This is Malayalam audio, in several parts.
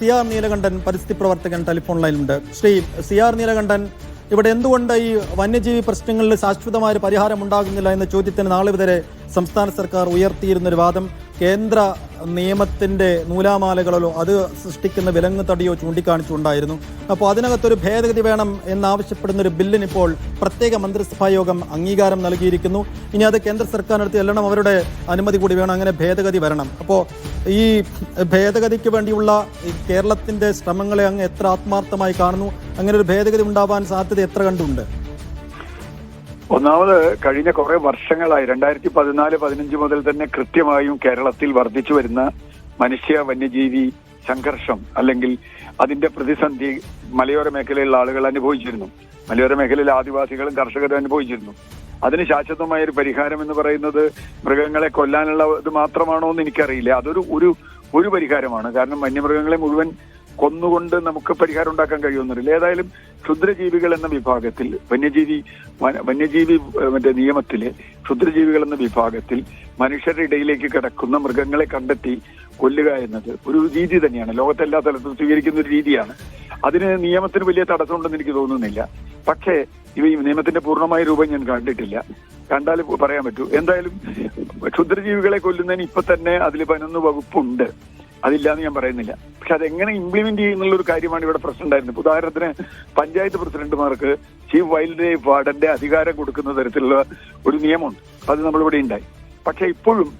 സി ആർ നീലകണ്ഠൻ പരിസ്ഥിതി പ്രവർത്തകൻ ടെലിഫോൺ ലൈനിലുണ്ട്. ശ്രീ സി ആർ നീലകണ്ഠൻ ഇവിടെ എന്തുകൊണ്ട് ഈ വന്യജീവി പ്രശ്നങ്ങളിൽ ശാശ്വതമായ പരിഹാരം ഉണ്ടാകുന്നില്ല എന്ന ചോദ്യത്തിന് നാളെ വരെ സംസ്ഥാന സർക്കാർ ഉയർത്തിയിരുന്നൊരു വാദം. കേന്ദ്ര നിയമത്തിന്റെ നൂലാമാലകളോ അത് സൃഷ്ടിക്കുന്ന വിലങ്ങ് തടിയോ ചൂണ്ടിക്കാണിച്ചുണ്ടായിരുന്നു. അപ്പോൾ അതിനകത്തൊരു ഭേദഗതി വേണം എന്നാവശ്യപ്പെടുന്ന ഒരു ബില്ലിന് ഇപ്പോൾ പ്രത്യേക മന്ത്രിസഭാ യോഗം അംഗീകാരം നൽകിയിരിക്കുന്നു. ഇനി അത് കേന്ദ്ര സർക്കാരിനടുത്ത് ചെല്ലണം അവരുടെ അനുമതി കൂടി വേണം അങ്ങനെ ഭേദഗതി വരണം. അപ്പോൾ ഈ ഭേദഗതിക്ക് വേണ്ടിയുള്ള ഈ കേരളത്തിന്റെ ശ്രമങ്ങളെ അങ്ങ് എത്ര ആത്മാർത്ഥമായി കാണുന്നു? അങ്ങനെ ഒരു ഭേദഗതി ഉണ്ടാവാൻ സാധ്യത എത്ര കണ്ടുണ്ട്? ഒന്നാമത് കഴിഞ്ഞ കുറെ വർഷങ്ങളായി രണ്ടായിരത്തി പതിനാല് പതിനഞ്ച് മുതൽ തന്നെ കൃത്യമായും കേരളത്തിൽ വർദ്ധിച്ചു വരുന്ന മനുഷ്യ വന്യജീവി സംഘർഷം അല്ലെങ്കിൽ അതിന്റെ പ്രതിസന്ധി മലയോര മേഖലയിലുള്ള ആളുകൾ അനുഭവിച്ചിരുന്നു. മലയോര മേഖലയിലെ ആദിവാസികളും കർഷകരും അനുഭവിച്ചിരുന്നു. അതിന് ശാശ്വതമായ ഒരു പരിഹാരം എന്ന് പറയുന്നത് മൃഗങ്ങളെ കൊല്ലാനുള്ള ഇത് മാത്രമാണോ എന്ന് എനിക്കറിയില്ല. അതൊരു ഒരു ഒരു പരിഹാരമാണ്. കാരണം വന്യമൃഗങ്ങളെ മുഴുവൻ കൊന്നുകൊണ്ട് നമുക്ക് പരിഹാരം ഉണ്ടാക്കാൻ കഴിയുമെന്നില്ല ഏതായാലും ക്ഷുദ്രജീവികൾ എന്ന വിഭാഗത്തിൽ വന്യജീവി വന- വന്യജീവി മറ്റേ നിയമത്തിലെ ക്ഷുദ്രജീവികൾ എന്ന വിഭാഗത്തിൽ മനുഷ്യരുടെ ഇടയിലേക്ക് കിടക്കുന്ന മൃഗങ്ങളെ കണ്ടെത്തി കൊല്ലുക എന്നത് ഒരു രീതി തന്നെയാണ്. ലോകത്തെല്ലാ തലത്തിലും സ്വീകരിക്കുന്ന ഒരു രീതിയാണ്. അതിന് നിയമത്തിന് വലിയ തടസ്സമുണ്ടെന്ന് എനിക്ക് തോന്നുന്നില്ല. പക്ഷേ ഇവ നിയമത്തിന്റെ പൂർണമായ രൂപം ഞാൻ കണ്ടിട്ടില്ല. കണ്ടാൽ പറയാൻ പറ്റൂ. എന്തായാലും ക്ഷുദ്രജീവികളെ കൊല്ലുന്നതിന് ഇപ്പൊ തന്നെ അതിൽ പതിനൊന്ന് വകുപ്പുണ്ട്. അതില്ലാന്ന് ഞാൻ പറയുന്നില്ല. പക്ഷെ അതെങ്ങനെ ഇംപ്ലിമെന്റ് ചെയ്യുന്നുള്ള ഒരു കാര്യമാണ് ഇവിടെ പ്രശ്നം ഉണ്ടായിരുന്നത് ഉദാഹരണത്തിന് പഞ്ചായത്ത് പ്രസിഡന്റുമാർക്ക് ചീഫ് വൈൽഡ് ലൈഫ് വാർഡന്റെ അധികാരം കൊടുക്കുന്ന തരത്തിലുള്ള ഒരു നിയമമുണ്ട്. അത് നമ്മളിവിടെ ഉണ്ടായി. പക്ഷെ ഇപ്പോഴും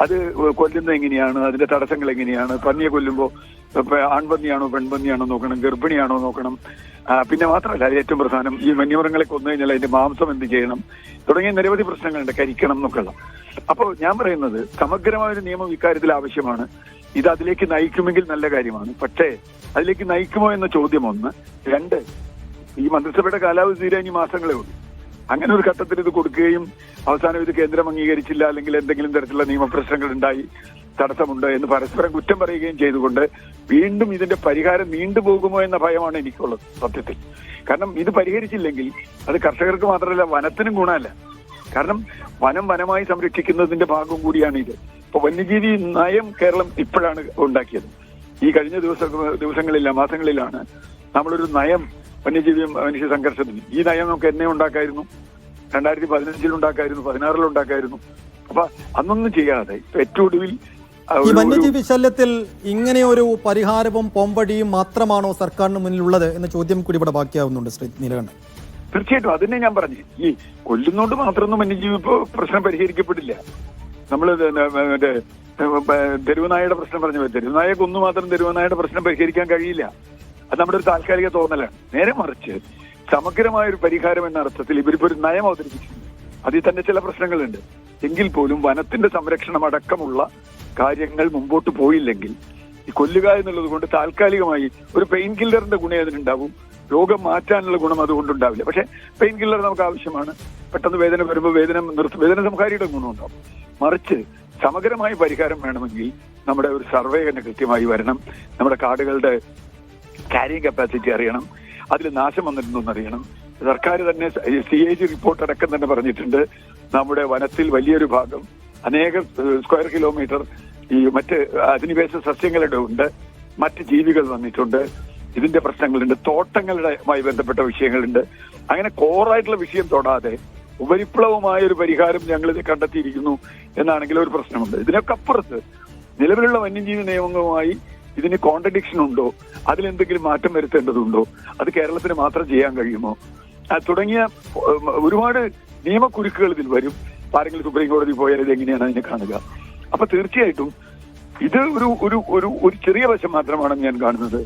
അത് കൊല്ലുന്നത് എങ്ങനെയാണ്? അതിന്റെ തടസ്സങ്ങൾ എങ്ങനെയാണ്? പന്നിയെ കൊല്ലുമ്പോൾ ആൺപന്നിയാണോ പെൺപന്നിയാണോ നോക്കണം ഗർഭിണിയാണോ നോക്കണം? പിന്നെ മാത്രമല്ല ഏറ്റവും പ്രധാനം ഈ വന്യമൃഗങ്ങളെ കൊന്നു കഴിഞ്ഞാൽ അതിന്റെ മാംസം എന്ത് ചെയ്യണം? തുടങ്ങിയ നിരവധി പ്രശ്നങ്ങളുണ്ട്. കരിക്കണം എന്നൊക്കെയുള്ള. അപ്പോൾ ഞാൻ പറയുന്നത് സമഗ്രമായ ഒരു നിയമം ഇക്കാര്യത്തിൽ ആവശ്യമാണ്. ഇത് അതിലേക്ക് നയിക്കുമെങ്കിൽ നല്ല കാര്യമാണ്. പക്ഷേ അതിലേക്ക് നയിക്കുമോ എന്ന ചോദ്യം ഒന്ന് രണ്ട് ഈ മന്ത്രിസഭയുടെ കാലാവധി തീരാൻ ഇനി മാസങ്ങളേ ഉള്ളൂ. അങ്ങനെ ഒരു ഘട്ടത്തിൽ ഇത് കൊടുക്കുകയും അവസാനം ഇത് കേന്ദ്രം അംഗീകരിച്ചില്ല അല്ലെങ്കിൽ എന്തെങ്കിലും തരത്തിലുള്ള നിയമപ്രശ്നങ്ങൾ ഉണ്ടായി തടസ്സമുണ്ട് എന്ന് പരസ്പരം കുറ്റം പറയുകയും ചെയ്തുകൊണ്ട് വീണ്ടും ഇതിന്റെ പരിഹാരം നീണ്ടുപോകുമോ എന്ന ഭയമാണ് എനിക്കുള്ളത് സത്യത്തിൽ. കാരണം ഇത് പരിഹരിച്ചില്ലെങ്കിൽ അത് കർഷകർക്ക് മാത്രമല്ല വനത്തിനും ഗുണമല്ല. കാരണം വനം വനമായി സംരക്ഷിക്കുന്നതിന്റെ ഭാഗം കൂടിയാണ് ഇത്. ഇപ്പൊ വന്യജീവി നയം കേരളം ഇപ്പോഴാണ് ഉണ്ടാക്കിയത്. ഈ കഴിഞ്ഞ ദിവസ ദിവസങ്ങളില്ല മാസങ്ങളിലാണ് നമ്മളൊരു നയം വന്യജീവി മനുഷ്യ സംഘർഷത്തിന്. ഈ നയം നമുക്ക് എന്നെ ഉണ്ടാക്കായിരുന്നു. രണ്ടായിരത്തി പതിനഞ്ചിൽ ഉണ്ടാക്കായിരുന്നു പതിനാറിൽ ഉണ്ടാക്കായിരുന്നു. അപ്പൊ അന്നൊന്നും ചെയ്യാതെ ഏറ്റവും ഒടുവിൽ ഈ ഒരു- ഒരു- വന്യജീവി ശല്യത്തിൽ ഇങ്ങനെയൊരു പരിഹാരവും പൊമ്പടിയും മാത്രമാണോ സർക്കാരിന് മുന്നിലുള്ളത് എന്ന ചോദ്യം കൂടി ഇവിടെ ബാക്കിയാവുന്നുണ്ട് ശ്രീ നീലകണ്ഠൻ. തീർച്ചയായിട്ടും അതിനെ ഞാൻ പറഞ്ഞു. ഈ കൊല്ലുന്നോണ്ട് മാത്രമൊന്നും വന്യജീവി ഇപ്പൊ പ്രശ്നം പരിഹരിക്കപ്പെടില്ല നമ്മൾ മറ്റേ തെരുവുനായയുടെ പ്രശ്നം പറഞ്ഞു തെരുവുനായെ കൊന്നു മാത്രം തെരുവുനായയുടെ പ്രശ്നം പരിഹരിക്കാൻ കഴിയില്ല. അത് നമ്മുടെ ഒരു താൽക്കാലിക തോന്നലാണ്. നേരെ മറിച്ച് സമഗ്രമായ ഒരു പരിഹാരം എന്ന അർത്ഥത്തിൽ ഇവരിപ്പോ ഒരു നയം അവതരിപ്പിച്ചിട്ടുണ്ട്. അതിൽ തന്നെ ചില പ്രശ്നങ്ങളുണ്ട്. എങ്കിൽ പോലും വനത്തിന്റെ സംരക്ഷണം അടക്കമുള്ള കാര്യങ്ങൾ മുമ്പോട്ട് പോയില്ലെങ്കിൽ ഈ കൊല്ലുക എന്നുള്ളത് കൊണ്ട് താൽക്കാലികമായി ഒരു പെയിൻ കില്ലറിന്റെ ഗുണം അതിനുണ്ടാവും. രോഗം മാറ്റാനുള്ള ഗുണം അതുകൊണ്ടുണ്ടാവില്ല. പക്ഷെ പെയിൻ കില്ലർ നമുക്ക് ആവശ്യമാണ്. പെട്ടെന്ന് വേദന വരുമ്പോൾ വേദന നിർത്ത വേദന സംഹാരിയുടെ ഗുണമുണ്ടാവും മറിച്ച് സമഗ്രമായ പരിഹാരം വേണമെങ്കിൽ നമ്മുടെ ഒരു സർവേ തന്നെ കൃത്യമായി വരണം. നമ്മുടെ കാടുകളുടെ ക്യാരിങ് കപ്പാസിറ്റി അറിയണം. അതിൽ നാശം വന്നിട്ടുണ്ടോന്ന് അറിയണം. സർക്കാർ തന്നെ സി എ ജി റിപ്പോർട്ട് അടക്കം തന്നെ പറഞ്ഞിട്ടുണ്ട്. നമ്മുടെ വനത്തിൽ വലിയൊരു ഭാഗം അനേകം സ്ക്വയർ കിലോമീറ്റർ ഈ മറ്റ് അധിനിവേശ സസ്യങ്ങളുടെ ഉണ്ട്. മറ്റ് ജീവികൾ വന്നിട്ടുണ്ട്. ഇതിന്റെ പ്രശ്നങ്ങളുണ്ട്. തോട്ടങ്ങളുടെ ബന്ധപ്പെട്ട വിഷയങ്ങളുണ്ട്. അങ്ങനെ കോറായിട്ടുള്ള വിഷയം തൊടാതെ ഉപരിപ്ലവമായ ഒരു പരിഹാരം ഞങ്ങൾ ഇത് കണ്ടെത്തിയിരിക്കുന്നു എന്നാണെങ്കിൽ ഒരു പ്രശ്നമുണ്ട്. ഇതിനൊക്കെ അപ്പുറത്ത് നിലവിലുള്ള വന്യജീവി നിയമങ്ങളുമായി ഇതിന് കോൺട്രഡിക്ഷൻ ഉണ്ടോ? അതിലെന്തെങ്കിലും മാറ്റം വരുത്തേണ്ടതുണ്ടോ? അത് കേരളത്തിന് മാത്രം ചെയ്യാൻ കഴിയുമോ? തുടങ്ങിയ ഒരുപാട് നിയമക്കുരുക്കുകൾ ഇതിൽ വരും. ആരെങ്കിലും സുപ്രീം കോടതി പോയാൽ ഇത് എങ്ങനെയാണ് അതിനെ കാണുക? അപ്പൊ തീർച്ചയായിട്ടും ഇത് ഒരു ഒരു ഒരു ഒരു ചെറിയ വശം മാത്രമാണ് ഞാൻ കാണുന്നത്.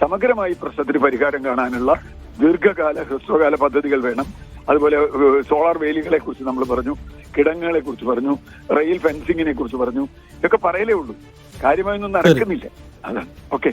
സമഗ്രമായി പ്രശ്നത്തിന് പരിഹാരം കാണാനുള്ള ദീർഘകാല ഹ്രസ്വകാല പദ്ധതികൾ വേണം. അതുപോലെ സോളാർ വേലികളെ കുറിച്ച് നമ്മൾ പറഞ്ഞു കിടങ്ങുകളെ കുറിച്ച് പറഞ്ഞു റെയിൽ ഫെൻസിങ്ങിനെ കുറിച്ച് പറഞ്ഞു ഇതൊക്കെ പറയലേ ഉള്ളൂ. കാര്യമായൊന്നും നടക്കുന്നില്ല. അതാണ്. ഓക്കെ.